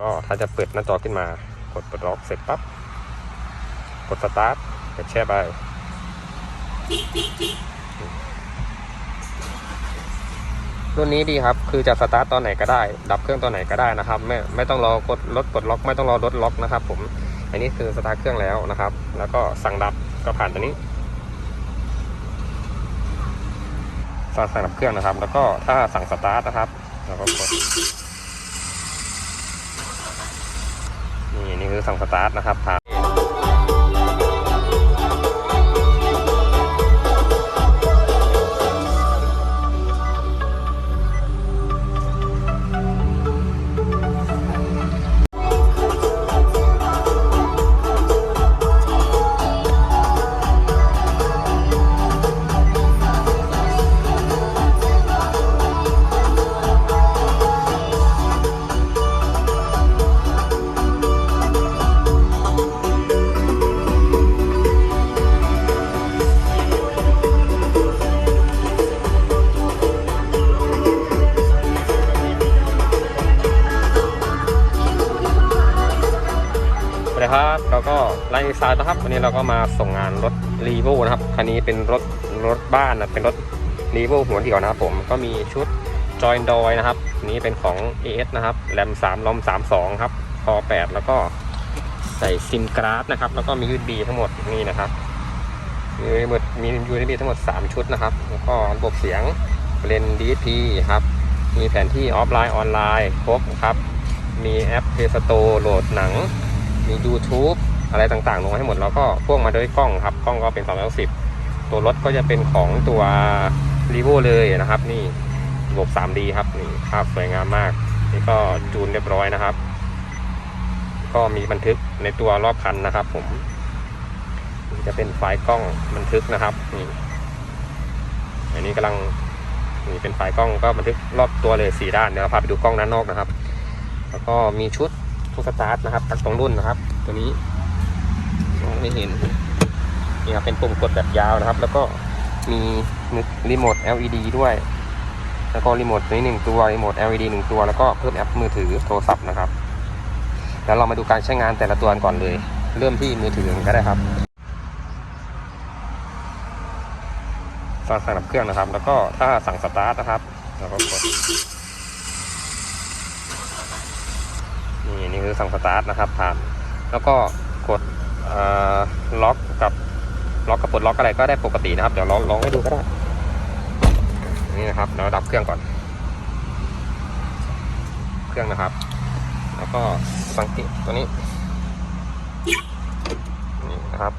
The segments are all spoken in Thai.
ก็ถ้าจะเปิดหน้าจอขึ้นมากดปลดล็อกเสร็จปั๊บกดสตาร์ทกดแช่ไปรุ่นนี้ดีครับ คือจะสตาร์ทตอนไหนก็ได้ ดับเครื่องตอนไหนก็ได้นะครับ ไม่ไม่ต้องรอกดรถปลดล็อก ไม่ต้องรอรถล็อกนะครับ ผม อันนี้คือสตาร์ทเครื่องแล้วนะครับ แล้วก็สั่งดับก็ผ่านตัวนี้สั่งสั่งดับเครื่องนะครับ แล้วก็ถ้าสั่งสตาร์ทนะครับ เราก็กด นี่คือสั่งสตาร์ทนะครับ นสดีครับเราก็ไลน์ซายนะครับ วันนี้เราก็มาส่งงานรถรีโวนะครับ คันนี้เป็นรถรถบ้านนะเป็นรถรีโวหัวเดี่ยวนะครับผม ก็มีชุดจอยดอยนะครับ นี้เป็นของ AS นะครับแรม3ลอม32 ครับ คอ 8 แล้วก็ใส่ซิมกราฟนะครับ แล้วก็มี USB ทั้งหมดนี่นะครับ มีหมดมี USB ทั้งหมด 3 ชุดนะครับ แล้วก็ระบบเสียงเลน DSP ครับ มีแผนที่ออฟไลน์ออนไลน์ครบครับ มีแอป Play Store โหลดหนัง มี YouTube อะไรต่างๆ ลงมาให้หมดแล้วก็พ่วงมาด้วยกล้องครับ กล้องก็เป็น210ตัวรถก็จะเป็นของตัว r e v o เลยนะครับ นี่ระบบ 3D ครับนี่ภาพสวยงามมาก นี่ก็จูนเรียบร้อยนะครับ ก็มีบันทึกในตัวรอบคันนะครับ ผม จะเป็นไฟล์กล้องบันทึกนะครับนี่อันนี้กำลังนี่เป็นไฟล์กล้องก็บันทึกรอบตัวเลยสี่ด้านเดี๋ยวเราพาไปดูกล้องด้านนอกนะครับ แล้วก็มีชุด ทุกสตาร์ทนะครับตัดตรงรุ่นนะครับ ตัวนี้มองไม่เห็นนี่ครับเป็นปุ่มกดแบบยาวนะครับ แล้วก็มีรีโมท LED ด้วย แล้วก็รีโมทตัวนี้หนึ่งตัวรีโมท LED หนึ่งตัวแล้วก็เพิ่มแอปมือถือโทรศัพท์นะครับแล้วเรามาดูการใช้งานแต่ละตัวก่อนเลย เริ่มที่มือถือก็ได้ครับสั่งสั่งดับเครื่องนะครับ แล้วก็ถ้าสั่งสตาร์ทนะครับเราก็กดือสั่งสตาร์ทนะครับผ่านแล้วก็กดล็อกกับล็อกกับปลดล็อกอะไรก็ได้ปกตินะครับ เดี๋ยวลองลองให้ดูก็ได้ นี่นะครับเราดับเครื่องก่อน เครื่องนะครับ แล้วก็สังเกตตัวนี้ นี่นะครับ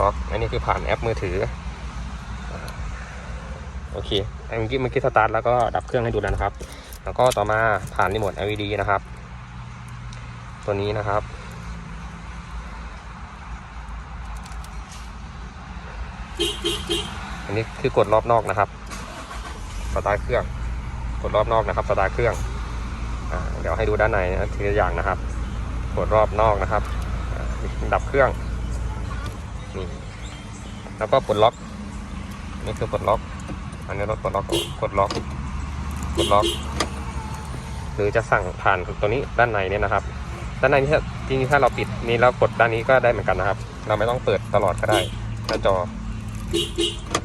ล็อก อันนี้คือผ่านแอปมือถือ โอเคเมื่อกี้เมื่อกี้สตาร์ทแล้วก็ดับเครื่องให้ดูแล้วนะครับ แล้วก็ต่อมาผ่านรีโมท LED นะครับ ตัวนี้นะครับ อันนี้คือกดรอบนอกนะครับสตาร์ทเครื่อง กดรอบนอกนะครับสตาร์ทเครื่องอเดี๋ยวให้ดูด้านในนะทีละอย่างนะครับ กดรอบนอกนะครับ ดับเครื่องนี่แล้วก็ปลดล็อก นี่คือปลดล็อก อันนี้รถปลดล็อกกดล็อกกดล็อก หรือจะสั่งผ่านตัวนี้ด้านในเนี่ยนะครับ ด้านในนี่ถ้าจริงๆถ้าเราปิดนี้แล้วกดด้านนี้ก็ได้เหมือนกันนะครับ เราไม่ต้องเปิดตลอดก็ได้หน้าจอ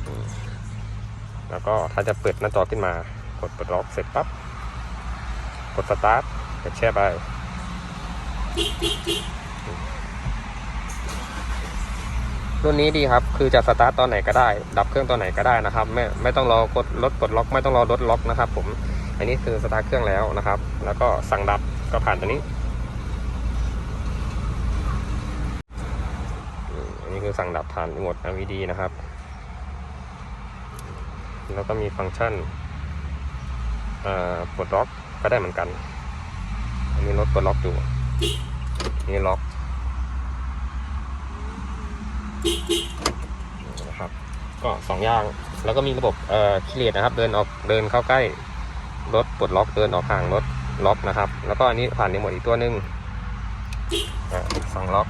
อืมแล้วก็ถ้าจะเปิดหน้าจอขึ้นมา กดปลดล็อกเสร็จปั๊บกดสตาร์ทกดแช่ไปรุ่นนี้ดีครับ คือจะสตาร์ทตอนไหนก็ได้ ดับเครื่องตอนไหนก็ได้นะครับ ไม่ ไม่ต้องรอกดรถปลดล็อก ไม่ต้องรอรถล็อกนะครับผม อันนี้คือสตาร์ทเครื่องแล้วนะครับ แล้วก็สั่งดับก็ผ่านตัวนี้อืมอันนี้ คือสั่งดับผ่านรีโมท LED นะครับ แล้วก็มีฟังก์ชันปลดล็อกก็ได้เหมือนกัน อันนี้รถปลดล็อกอยู่นี่ล็อกนะครับก็สองอย่าง แล้วก็มีระบบเอ่อคิเลตนะครับ เดินออกเดินเข้าใกล้รถปลดล็อกเดินออกห่างรถล็อกนะครับ แล้วก็อันนี้ผ่านในหมวดอีกตัวหนึ่งสั่งล็อก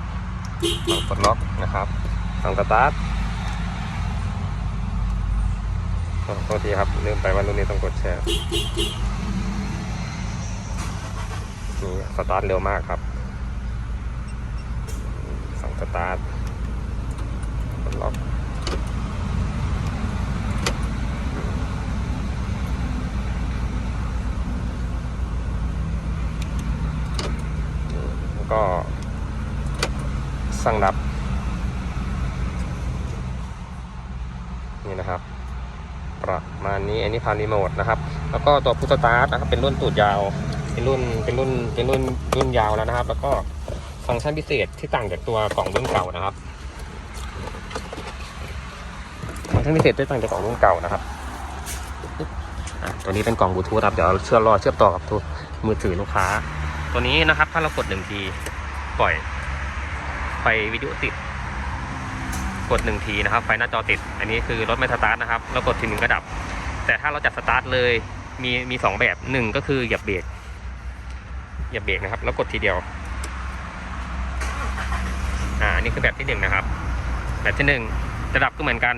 สั่งปลดล็อกนะครับสั่งสตาร์ทขอโทษทีครับลืมไปว่ารุ่นนี้ต้องกดแชร์นี่สตาร์ทเร็วมากครับสั่งสตาร์ทกดล็อกแล้วก็ สั่งดับ นี่นะครับ ประมาณนี้อันนี้พารีโมทนะครับ แล้วก็ตัวพุทสตาร์ทนะครับเป็นรุ่นตูดยาว เป็นรุ่นเป็นรุ่นเป็นรุ่นรุ่นยาวแล้วนะครับ แล้วก็ฟังก์ชันพิเศษที่ต่างจากตัวกล่องรุ่นเก่านะครับฟังก์ชันพิเศษที่ต่างจากกล่องรุ่นเก่านะครับตัวนี้เป็นกล่องบลูทูธครับเดี๋ยวเชื่อมรอเชื่อมต่อกับตัวมือถือลูกค้า ตัวนี้นะครับถ้าเรากดหนึ่งทีปล่อย ไฟวิดีโอติด กดหนึ่งทีนะครับ ไฟหน้าจอติด อันนี้คือรถไม่สตาร์ทนะครับ แล้วกดทีหนึ่งก็ดับ แต่ถ้าเราจัดสตาร์ทเลยมีมีสองแบบหนึ่งก็คือเหยียบเบรกเหยียบเบรกนะครับ แล้วกดทีเดียว อ่าอันนี้คือแบบที่หนึ่งนะครับ แบบที่หนึ่งจะดับก็เหมือนกัน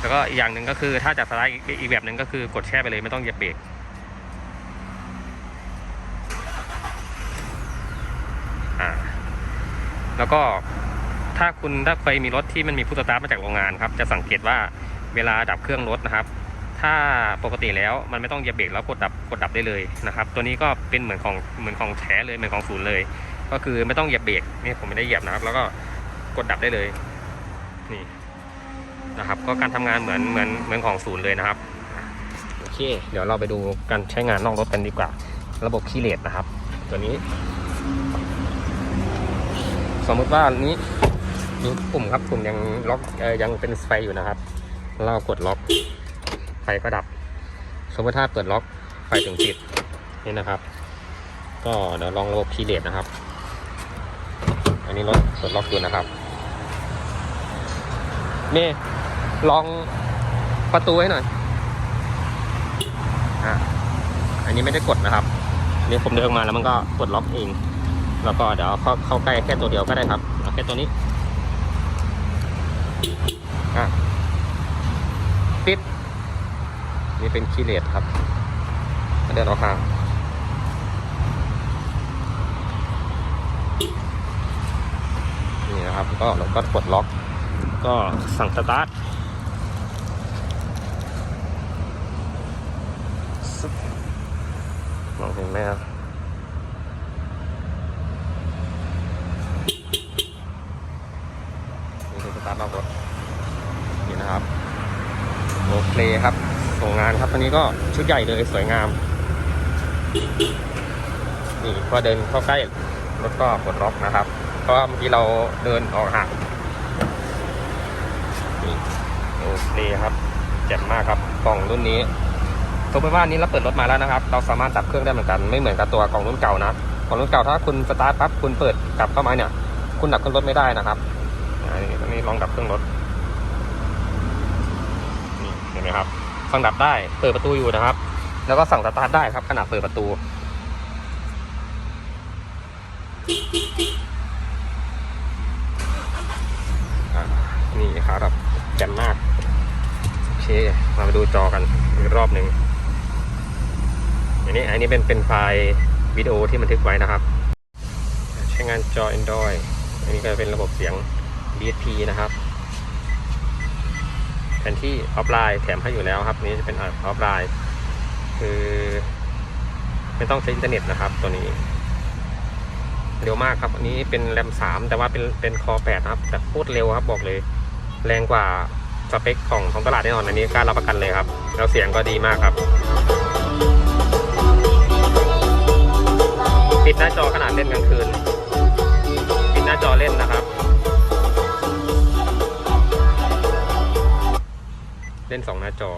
แล้วก็อีกอย่างหนึ่งก็คือถ้าจัดสตาร์ทอีกอีกแบบหนึ่งก็คือกดแช่ไปเลยไม่ต้องเหยียบเบรก อ่า แล้วก็ถ้าคุณถ้าเคยมีรถที่มันมีผู้สตาร์ทมาจากโรงงานครับ จะสังเกตว่าเวลาดับเครื่องรถนะครับ ถ้าปกติแล้วมันไม่ต้องเหยียบเบรกแล้วกดดับกดดับได้เลยนะครับ ตัวนี้ก็เป็นเหมือนของเหมือนของแท้เลยเหมือนของศูนย์เลย ก็คือไม่ต้องเหยียบเบรกนี่ผมไม่ได้เหยียบนะครับ แล้วก็กดดับได้เลยนี่นะครับ ก็การทำงานเหมือนเหมือนเหมือนของศูนย์เลยนะครับโอเค เดี๋ยวเราไปดูการใช้งานนอกรถกันดีกว่า ระบบคีย์เลสนะครับ ตัวนี้ สมมติว่าอันนี้มีปุ่มครับปุ่มยังล็อกยังเป็นไฟอยู่นะครับ เรากดล็อกไฟก็ดับ สมมติถ้าเปิดล็อกไฟถึงติดนี่นะครับ ก็เดี๋ยวลองระบบคีเลสนะครับ อันนี้รถเปิดล็อกอยู่นะครับเมย์ลองประตูให้หน่อยอะอันนี้ไม่ได้กดนะครับนี่ผมเดินมาแล้วมันก็กดล็อกเอง แล้วก็เดี๋ยวเข้าเข้าใกล้แค่ตัวเดียวก็ได้ครับเอาแค่ตัวนี้อะปิดนี่เป็นคีเลสครับเดินออกห่างนี่นะครับ ก็เราก็กดล็อก ก็สั่งสตาร์ทซึบมองเห็นไหมครับ นี่คือสตาร์ทรอบรถ นี่นะครับโอเคครับส่งงานครับตัวนี้ก็ชุดใหญ่เลยสวยงามนี่พอเดินเข้าใกล้รถก็ปลดล็อกนะครับ เพราะว่าเมื่อกี้เราเดินออกห่างนี่โอเคครับเจ็บมากครับกล่องรุ่นนี้สมมติว่านี้เราเปิดรถมาแล้วนะครับ เราสามารถดับเครื่องได้เหมือนกันไม่เหมือนกับตัวกล่องรุ่นเก่านะกล่องรุ่นเก่าถ้าคุณสตาร์ทปั๊บคุณเปิดกลับเข้ามาเนี่ย คุณดับเครื่องรถไม่ได้นะครับอันนี้ตอนนี้ลองดับเครื่องรถ นี่เห็นไหมครับ สั่งดับได้ เปิดประตูอยู่นะครับ แล้วก็สั่งสตาร์ทได้ครับขณะเปิดประตู นี่ครับแจ่มมาก โอเค มาดูจอกันอีกรอบหนึ่งอันนี้อันนี้เป็นเป็นไฟล์วิดีโอที่บันทึกไว้นะครับ ใช้งานจอ Android อันนี้ก็เป็นระบบเสียง DSP นะครับ แผนที่ออฟไลน์แถมให้อยู่แล้วครับ นี้จะเป็นออฟไลน์คือไม่ต้องใช้อินเทอร์เน็ตนะครับ ตัวนี้ เร็วมากครับ อันนี้เป็นแรมสามแต่ว่าเป็นเป็นคอแปดครับ แต่โคตรเร็วครับบอกเลย แรงกว่าสเปคของของตลาดแน่นอนอันนี้กล้ารับประกันเลยครับ แล้วเสียงก็ดีมากครับปิดหน้าจอขนาดเล่นกลางคืนปิดหน้าจอเล่นนะครับ เล่นสองหน้าจอ